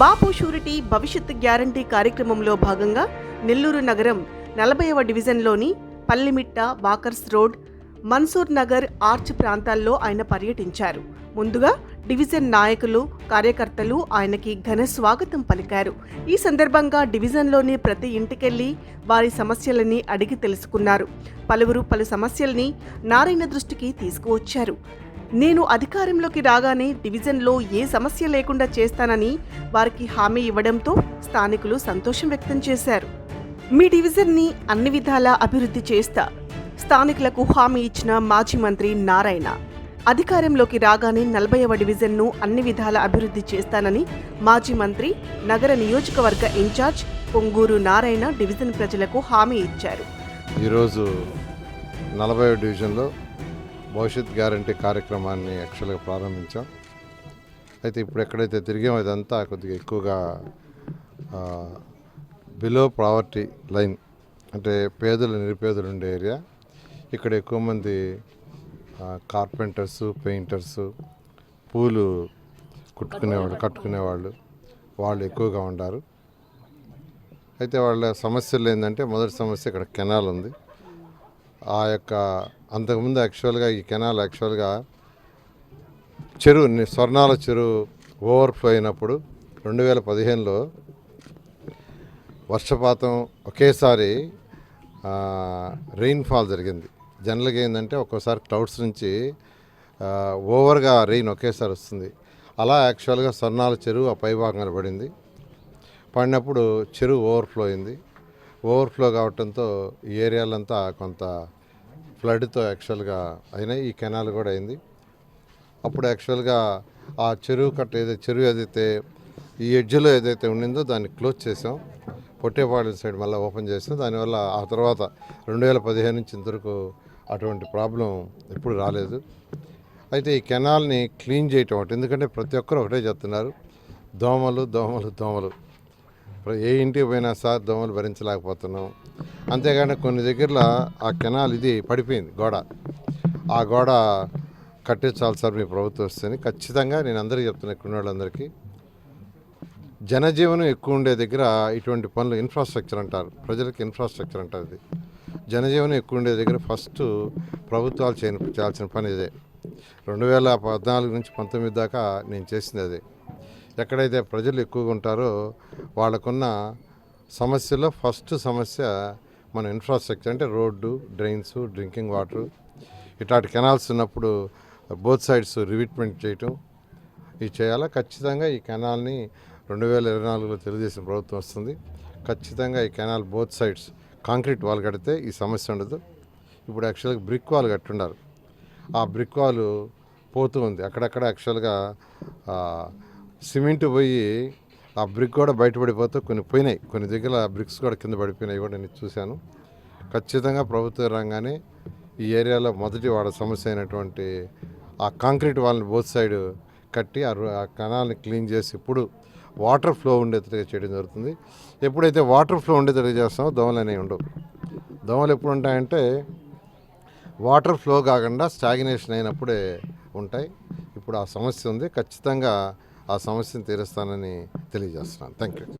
బాపు surety భవిష్యత్ guarantee కార్యక్రమంలో భాగంగా నెల్లూరు నగరం నలభైవ డివిజన్లోని Pallimitta walkers road Mansoor Nagar arch ప్రాంతాల్లో ఆయన పర్యటించారు. ముందుగా డివిజన్ నాయకులు కార్యకర్తలు ఆయనకి ఘన స్వాగతం పలికారు. ఈ సందర్భంగా డివిజన్లోని ప్రతి ఇంటికెళ్ళి వారి సమస్యలని అడిగి తెలుసుకున్నారు. పలువురు పలు సమస్యల్ని నారాయణ దృష్టికి తీసుకువచ్చారు. నేను అధికారంలోకి రాగానే డివిజన్లో ఏ సమస్య లేకుండా చేస్తానని వారికి హామీ ఇవ్వడంతో స్థానికులు సంతోషం వ్యక్తం చేశారు. మీ డివిజన్ని అన్ని విధాలా అభివృద్ధి చేస్తా స్థానికులకు హామీ ఇచ్చిన మాజీ మంత్రి నారాయణ. అధికారంలోకి రాగానే నలభైవ డివిజన్ను అన్ని విధాల అభివృద్ధి చేస్తానని మాజీ మంత్రి నగర నియోజకవర్గ ఇన్ఛార్జ్ పొంగూరు నారాయణ డివిజన్ ప్రజలకు హామీ ఇచ్చారు. ఈరోజు నలభై డివిజన్లో భవిష్యత్ గ్యారంటీ కార్యక్రమాన్ని యాక్చువల్గా ప్రారంభించాం. అయితే ఇప్పుడు ఎక్కడైతే తిరిగామో ఇదంతా కొద్దిగా ఎక్కువగా బిలో ప్రావర్టీ లైన్ అంటే పేదలు నిరుపేదలు ఉండే ఏరియా ఇక్కడ ఎక్కువ మంది కార్పెంటర్స్ పెయింటర్స్ పూలు కుట్టుకునేవాళ్ళు కట్టుకునేవాళ్ళు వాళ్ళు ఎక్కువగా ఉండారు. అయితే వాళ్ళ సమస్యలు ఏంటంటే మొదటి సమస్య ఇక్కడ కెనాల్ ఉంది. ఆ యొక్క అంతకుముందు యాక్చువల్గా ఈ కెనాల్ యాక్చువల్గా చెరువు స్వర్ణాల చెరువు ఓవర్ఫ్లో అయినప్పుడు రెండు వేల పదిహేనులో వర్షపాతం ఒకేసారి రెయిన్ఫాల్ జరిగింది. జనరల్గా ఏంటంటే ఒక్కోసారి క్లౌడ్స్ నుంచి ఓవర్గా రెయిన్ ఒకేసారి వస్తుంది. అలా యాక్చువల్గా స్వర్ణాల చెరువు ఆ పైభాగంగా పడింది. పడినప్పుడు చెరువు ఓవర్ఫ్లో అయింది. ఓవర్ఫ్లో కావటంతో ఈ ఏరియాలంతా కొంత ఫ్లడ్తో యాక్చువల్గా అయినాయి ఈ కెనాల్ కూడా అయింది. అప్పుడు యాక్చువల్గా ఆ చెరువు కట్ట ఏదైతే చెరువు ఏదైతే ఈ ఎడ్జ్లో ఏదైతే ఉండిందో దాన్ని క్లోజ్ చేసాం పొట్టేపాడు సైడ్ మళ్ళీ ఓపెన్ చేసాం దానివల్ల ఆ తర్వాత రెండు వేల పదిహేను నుంచి ఇంతవరకు అటువంటి ప్రాబ్లం ఎప్పుడు రాలేదు. అయితే ఈ కెనాల్ని క్లీన్ చేయటం ఒకటి ఎందుకంటే ప్రతి ఒక్కరు ఒకటే చెప్తున్నారు దోమలు దోమలు దోమలు. ఏ ఇంటికి పోయినా సార్ దోమలు భరించలేకపోతున్నాం. అంతేగాని కొన్ని దగ్గరలో ఆ కెనాల్ ఇది పడిపోయింది గోడ. ఆ గోడ కట్టించాలి సార్ మీ ప్రభుత్వం వస్తుంది ఖచ్చితంగా నేను అందరికీ చెప్తున్నా ఇక్కడ వాళ్ళందరికీ జనజీవనం ఎక్కువ ఉండే దగ్గర ఇటువంటి పనులు ఇన్ఫ్రాస్ట్రక్చర్ అంటారు. ప్రజలకు ఇన్ఫ్రాస్ట్రక్చర్ అంటారు ఇది. జనజీవనం ఎక్కువ ఉండే దగ్గర ఫస్ట్ ప్రభుత్వాలు చేయని చేయాల్సిన పని ఇదే. రెండు వేల పద్నాలుగు నుంచి పంతొమ్మిది దాకా నేను చేసింది అదే. ఎక్కడైతే ప్రజలు ఎక్కువగా ఉంటారో వాళ్ళకున్న సమస్యలో ఫస్ట్ సమస్య మన ఇన్ఫ్రాస్ట్రక్చర్ అంటే రోడ్డు డ్రైన్స్ డ్రింకింగ్ వాటర్ ఇట్లాంటి కెనాల్స్ ఉన్నప్పుడు బోత్ సైడ్స్ రివిట్మెంట్ చేయటం. ఇది చేయాలా? ఖచ్చితంగా ఈ కెనాల్ని రెండు వేల ఇరవై నాలుగులో తెలుగుదేశం ప్రభుత్వం వస్తుంది. ఖచ్చితంగా ఈ canal both sides concrete wall కడితే ఈ సమస్య ఉండదు. ఇప్పుడు యాక్చువల్గా బ్రిక్ వాల్ కట్టుండారు. ఆ బ్రిక్ వాల్ పోతూ ఉంది. అక్కడక్కడ యాక్చువల్గా సిమెంట్ పోయి ఆ బ్రిక్ కూడా బయటపడిపోతూ కొన్ని పోయినాయి. కొన్ని దగ్గర బ్రిక్స్ కూడా కింద పడిపోయినాయి కూడా నేను చూశాను. ఖచ్చితంగా ప్రభుత్వ రంగానే ఈ ఏరియాలో మొదటి వాడ సమస్య అయినటువంటి ఆ కాంక్రీట్ వాళ్ళని బోత్ సైడ్ కట్టి ఆ కణాలని క్లీన్ చేసి ఇప్పుడు వాటర్ ఫ్లో ఉండేటట్టుగా చేయడం జరుగుతుంది. ఎప్పుడైతే వాటర్ ఫ్లో ఉండేటట్టుగా చేస్తామో దోమలు అనేవి ఉండవు. దోమలు ఎప్పుడు ఉంటాయంటే వాటర్ ఫ్లో కాకుండా స్టాగ్నేషన్ అయినప్పుడే ఉంటాయి. ఇప్పుడు ఆ సమస్య ఉంది. ఖచ్చితంగా ఆ సమస్యను తీరుస్తానని తెలియజేస్తున్నాను. Thank you